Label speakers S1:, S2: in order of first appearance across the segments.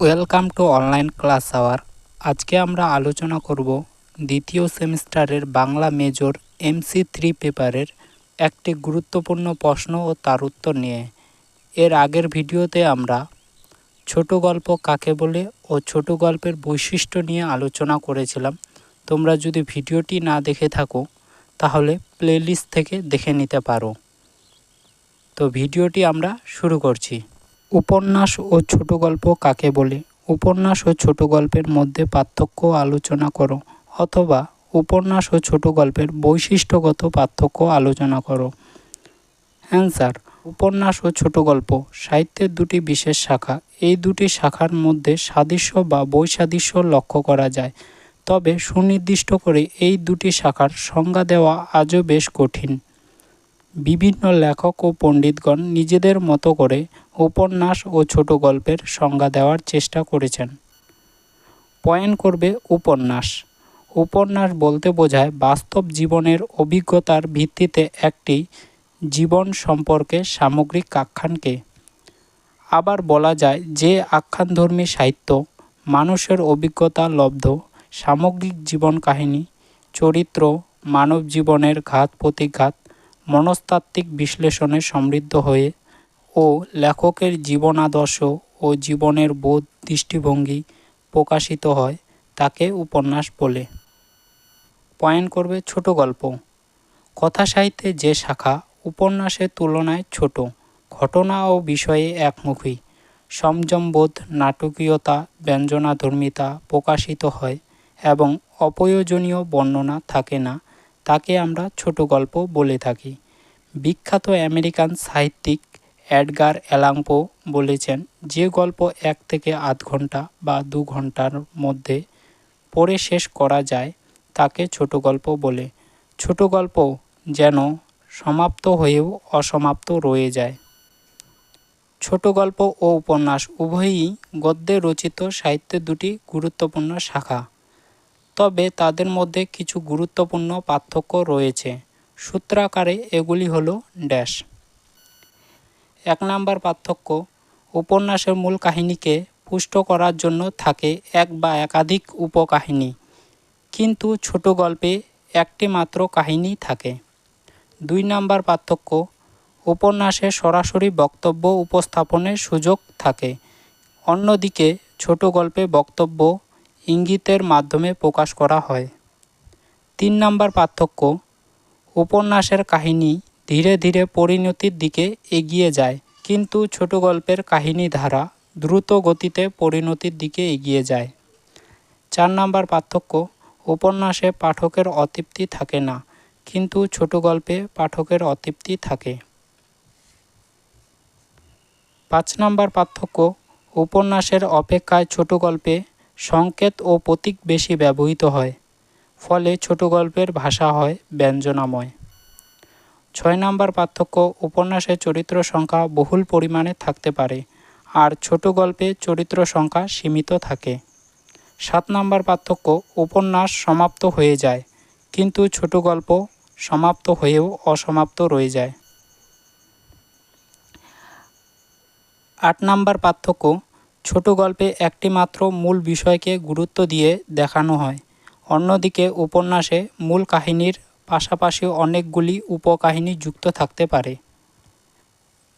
S1: Welcome to online class hour আজকে আমরা আলোচনা করব দ্বিতীয় সেমিস্টারের বাংলা মেজর এমসি থ্রি পেপারের একটি গুরুত্বপূর্ণ প্রশ্ন ও তার উত্তর নিয়ে। এর আগের ভিডিওতে আমরা ছোট গল্প কাকে বলে ও ছোট গল্পের বৈশিষ্ট্য নিয়ে আলোচনা করেছিলাম। তোমরা যদি ভিডিওটি না দেখে থাকো, তাহলে প্লেলিস্ট থেকে দেখে নিতে পারো। তো ভিডিওটি আমরা শুরু করছি। উপন্যাস ও ছোট গল্প কাকে বলে? উপন্যাস ও ছোট গল্পের মধ্যে পার্থক্য আলোচনা করো, অথবা উপন্যাস ও ছোট গল্পের বৈশিষ্ট্যগত পার্থক্য আলোচনা করো। অ্যান্সার, উপন্যাস ও ছোট গল্প, সাহিত্যের দুটি বিশেষ শাখা। এই দুটি শাখার মধ্যে সাদৃশ্য বা বৈসাদৃশ্য লক্ষ্য করা যায়। তবে সুনির্দিষ্ট করে এই দুটি শাখার সংজ্ঞা দেওয়া আজও বেশ কঠিন। বিভিন্ন লেখক ও পণ্ডিতগণ নিজেদের মতো করে উপন্যাস ও ছোট গল্পের সংজ্ঞা দেওয়ার চেষ্টা করেছেন। পয়েন্ট করবে উপন্যাস। উপন্যাস বলতে বোঝায় বাস্তব জীবনের অভিজ্ঞতার ভিত্তিতে একটি জীবন সম্পর্কে সামগ্রিক আখ্যানকে। আবার বলা যায় যে আখ্যানধর্মী সাহিত্য, মানুষের অভিজ্ঞতা লব্ধ, সামগ্রিক জীবন কাহিনী, চরিত্র, মানব জীবনের ঘাত প্রতিঘাত মনস্তাত্ত্বিক বিশ্লেষণে সমৃদ্ধ হয়ে ও লেখকের জীবনাদর্শ ও জীবনের বোধ দৃষ্টিভঙ্গি প্রকাশিত হয় তাকে উপন্যাস বলে। পয়েন্ট করবে ছোট গল্প। কথা সাহিত্যে যে শাখা উপন্যাসের তুলনায় ছোট, ঘটনা ও বিষয়ে একমুখী। সংযমবোধ নাটকীয়তা, ব্যঞ্জনাধর্মিতা প্রকাশিত হয় এবং অপ্রয়োজনীয় বর্ণনা থাকে না। তাকে আমরা ছোট গল্প বলে থাকি। বিখ্যাত আমেরিকান সাহিত্যিক অ্যাডগার অ্যালাংপো বলেছেন, যে গল্প এক থেকে আধ ঘণ্টা বা দু ঘণ্টার মধ্যে পড়ে শেষ করা যায়, তাকে ছোট গল্প বলে। ছোট গল্প যেন সমাপ্ত হয়েও অসমাপ্ত রয়ে যায়। ছোট গল্প ও উপন্যাস উভয়ই গদ্যে রচিত সাহিত্যের দুটি গুরুত্বপূর্ণ শাখা। তবে তাদের মধ্যে কিছু গুরুত্বপূর্ণ পার্থক্য রয়েছে। সূত্রাকারে এগুলি হলো ড্যাশ। এক নাম্বার পার্থক্য, উপন্যাসের মূল কাহিনীকে পুষ্ট করার জন্য থাকে এক বা একাধিক উপকাহিনী, কিন্তু ছোট গল্পে একটি মাত্র কাহিনী থাকে। দুই নাম্বার পার্থক্য, উপন্যাসে সরাসরি বক্তব্য উপস্থাপনের সুযোগ থাকে। অন্যদিকে ছোট গল্পে বক্তব্য ইঙ্গিতের মাধ্যমে প্রকাশ করা হয়। তিন নাম্বার পার্থক্য, উপন্যাসের কাহিনী ধীরে ধীরে পরিণতির দিকে এগিয়ে যায়, কিন্তু ছোট গল্পের কাহিনী ধারা দ্রুত গতিতে পরিণতির দিকে এগিয়ে যায়। চার নাম্বার পার্থক্য, উপন্যাসে পাঠকের অতৃপ্তি থাকে না, কিন্তু ছোট গল্পে পাঠকের অতৃপ্তি থাকে। পাঁচ নাম্বার পার্থক্য, উপন্যাসের অপেক্ষায় ছোট গল্পে সংকেত ও প্রতীক বেশি ব্যবহৃত হয়, ফলে ছোট গল্পের ভাষা হয় ব্যঞ্জনাময়। ছয় নাম্বার পার্থক্য উপন্যাসের চরিত্র সংখ্যা বহুল পরিমাণে থাকতে পারে, আর ছোট গল্পে চরিত্র সংখ্যা সীমিত থাকে। সাত নাম্বার পার্থক্য, উপন্যাস সমাপ্ত হয়ে যায়, কিন্তু ছোট গল্প সমাপ্ত হয়েও অসমাপ্ত রয়ে যায়। আট নাম্বার পার্থক্য ছোট গল্পে একটি মাত্র মূল বিষয়কে গুরুত্ব দিয়ে দেখানো হয়। অন্যদিকে উপন্যাসে মূল কাহিনীর পাশাপাশি অনেকগুলি উপকাহিনী যুক্ত থাকতে পারে।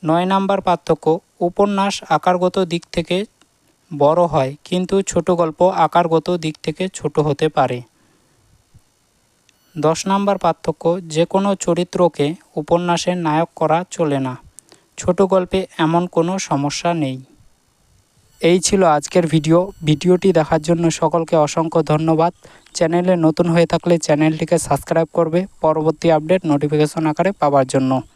S1: নয় নাম্বার পার্থক্য, উপন্যাস আকারগত দিক থেকে বড় হয়, কিন্তু ছোট গল্প আকারগত দিক থেকে ছোট হতে পারে। দশ নাম্বার পার্থক্য যে কোনো চরিত্রকে উপন্যাসের নায়ক করা চলে না। ছোট গল্পে এমন কোনো সমস্যা নেই। এই ছিল আজকের ভিডিও। ভিডিওটি দেখার জন্য সকলকে অসংখ্য ধন্যবাদ। চ্যানেলে নতুন হয়ে থাকলে চ্যানেলটিকে সাবস্ক্রাইব করবে। পরবর্তী আপডেট নোটিফিকেশন আকারে পাওয়ার জন্য।